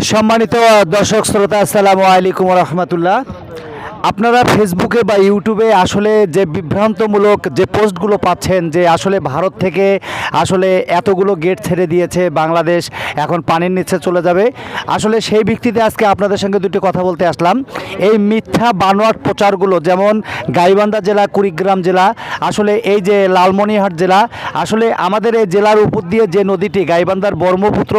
সম্মানিত দর্শক শ্রোতা আসসালামু আলাইকুম রহমতুল্লাহ। আপনারা ফেসবুকে বা ইউটিউবে আসলে যে বিভ্রান্তমূলক যে পোস্টগুলো পাচ্ছেন, যে আসলে ভারত থেকে আসলে এতগুলো গেট ছেড়ে দিয়েছে বাংলাদেশ, এখন পানির নিচে চলে যাবে। আসলে সেই ভিত্তিতে আজকে আপনাদের সঙ্গে দুটি কথা বলতে আসলাম। এই মিথ্যা বানোয়াট প্রচারগুলো, যেমন গাইবান্ধা জেলা, কুড়িগ্রাম জেলা, আসলে এই যে লালমনিহাট জেলা, আসলে আমাদের এই জেলার উপর দিয়ে যে নদীটি, গাইবান্ধার ব্রহ্মপুত্র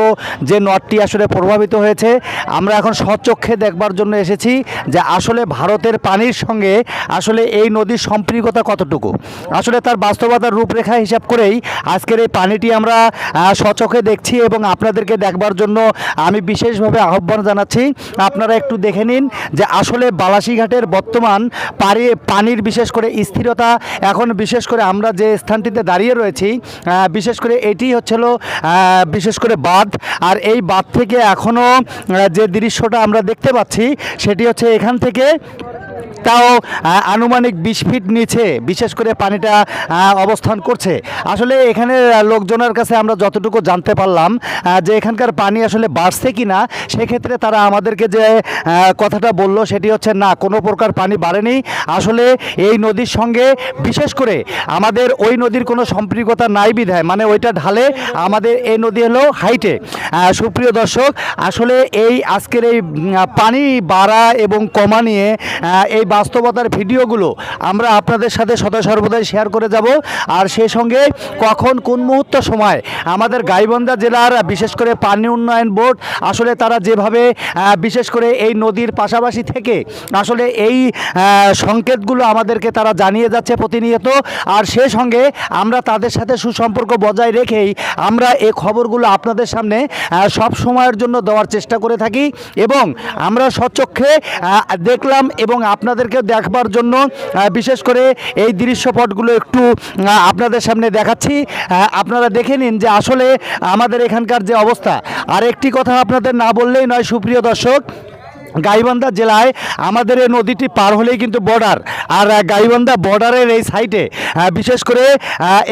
যে নদটি আসলে প্রভাবিত হয়েছে, আমরা এখন স্বচক্ষে দেখবার জন্য এসেছি যে আসলে ভারতের পানির সঙ্গে আসলে এই নদীর সম্পৃক্ততা কতটুকু? আসলে তার বাস্তবতার রূপরেখা হিসাব করেই আজকের এই পানিটি আমরা স্বচক্ষে দেখছি এবং আপনাদেরকে দেখবার জন্য আমি বিশেষভাবে আহ্বান জানাচ্ছি। আপনারা একটু দেখে নিন যে আসলে বালাসীঘাটের বর্তমান পারি, পানির বিশেষ করে স্থিরতা, এখন বিশেষ করে আমরা যে স্থানটিতে দাঁড়িয়ে রয়েছি বিশেষ করে এটি হচ্ছিল বিশেষ করে বাঁধ। আর এই বাঁধ থেকে এখনও যে দৃশ্যটা আমরা দেখতে পাচ্ছি, সেটি হচ্ছে এখান থেকে তাও আনুমানিক বিশ ফিট নিচে, বিশেষ করে পানিটা অবস্থান করছে। আসলে এখানে লোকজনের কাছে আমরা যতটুকু জানতে পারলাম যে এখানকার পানি আসলে বাড়ছে কি না সেক্ষেত্রে তারা আমাদেরকে যে কথাটা বলল সেটি হচ্ছে না, কোনো প্রকার পানি বাড়েনি। আসলে এই নদীর সঙ্গে, বিশেষ করে আমাদের ওই নদীর কোনো সম্পৃক্ততা নাই বিধায় মানে ওইটা ঢালে আমাদের এই নদী হলো হাইটে। সুপ্রিয় দর্শক, আসলে এই আজকের এই পানি বাড়া এবং কমা নিয়ে এই বাস্তবতার ভিডিওগুলো আমরা আপনাদের সাথে সদা সর্বদাই শেয়ার করে যাব। আর সেই সঙ্গে কখন, কোন মুহূর্ত, সময় আমাদের গাইবান্ধা জেলার, বিশেষ করে পানি উন্নয়ন বোর্ড আসলে তারা যেভাবে বিশেষ করে এই নদীর পাশাপাশি থেকে আসলে এই সংকেতগুলো আমাদেরকে তারা জানিয়ে যাচ্ছে প্রতিনিয়ত। আর সে সঙ্গে আমরা তাদের সাথে সুসম্পর্ক বজায় রেখেই আমরা এই খবরগুলো আপনাদের সামনে সব সময়ের জন্য দেওয়ার চেষ্টা করে থাকি। এবং আমরা সচক্ষে দেখলাম এবং আপনাদেরকে দেখবার জন্য বিশেষ করে এই দৃশ্যপটগুলো একটু আপনাদের সামনে দেখাচ্ছি। আপনারা দেখে নিন যে আসলে আমাদের এখানকার যে অবস্থা। আর একটি কথা আপনাদের না বললেই নয়, সুপ্রিয় দর্শক গাইবান্ধা জেলায় আমাদের এই নদীটি পার হলেই কিন্তু বর্ডার আর গাইবান্ধা বর্ডারের এই সাইটে বিশেষ করে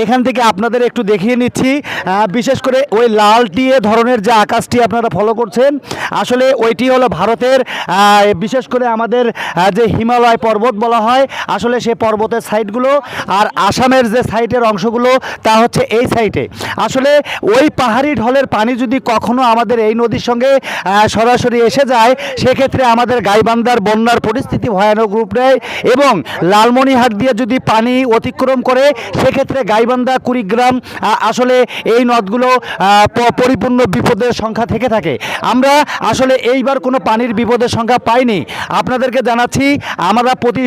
এখান থেকে আপনাদের একটু দেখিয়ে নিচ্ছি বিশেষ করে ওই লাল টিয়ে ধরনের যে আকাশটি আপনারা ফলো করছেন, আসলে ওইটি হলো ভারতের বিশেষ করে আমাদের যে হিমালয় পর্বত বলা হয়, আসলে সে পর্বতের সাইডগুলো আর আসামের যে সাইটের অংশগুলো, তা হচ্ছে এই সাইটে আসলে ওই পাহাড়ি ঢলের পানি যদি কখনো আমাদের এই নদীর সঙ্গে সরাসরি এসে যায়, সেক্ষেত্রে আমাদের গাইবান্ধার বন্যার পরিস্থিতি ভয়ানক রূপ নেয় এবং লালমনিহাট দিয়ে যদি পানি অতিক্রম করে, সেক্ষেত্রে গাইবান্ধা, কুড়িগ্রাম আসলে এই নদগুলো পরিপূর্ণ বিপদের সংখ্যা থেকে থাকে। আমরা আসলে এইবার কোনো পানির বিপদের সংখ্যা পাইনি। আপনাদেরকে জানাচ্ছি, আমরা প্রতি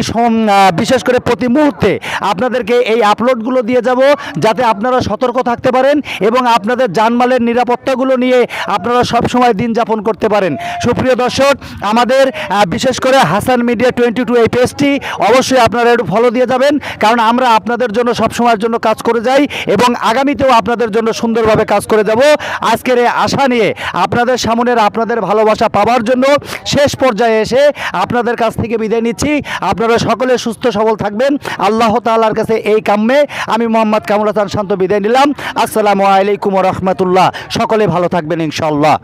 বিশেষ করে প্রতি মুহূর্তে আপনাদেরকে এই আপলোডগুলো দিয়ে যাব, যাতে আপনারা সতর্ক থাকতে পারেন এবং আপনাদের জানমালের নিরাপত্তাগুলো নিয়ে আপনারা সব সময় দিন যাপন করতে পারেন। সুপ্রিয় দর্শক আমাদের বিশেষ করে হাসান মিডিয়া টোয়েন্টি টু এই পেজটি অবশ্যই আপনারা একটু ফলো দিয়ে যাবেন, কারণ আমরা আপনাদের জন্য সব সময়ের জন্য কাজ করে যাই এবং আগামীতেও আপনাদের জন্য সুন্দরভাবে কাজ করে যাব। আজকের এই আশা নিয়ে আপনাদের সামনের আপনাদের ভালোবাসা পাওয়ার জন্য শেষ পর্যায়ে এসে আপনাদের কাছ থেকে বিদায় নিচ্ছি। আপনারা সকলে সুস্থ সবল থাকবেন। আল্লাহ তাআলার কাছে এই কাম্যে আমি মোহাম্মদ কামুল হাসান শান্ত বিদায় নিলাম। আসসালামু আলাইকুম রহমতুল্লাহ। সকলে ভালো থাকবেন ইনশাল্লাহ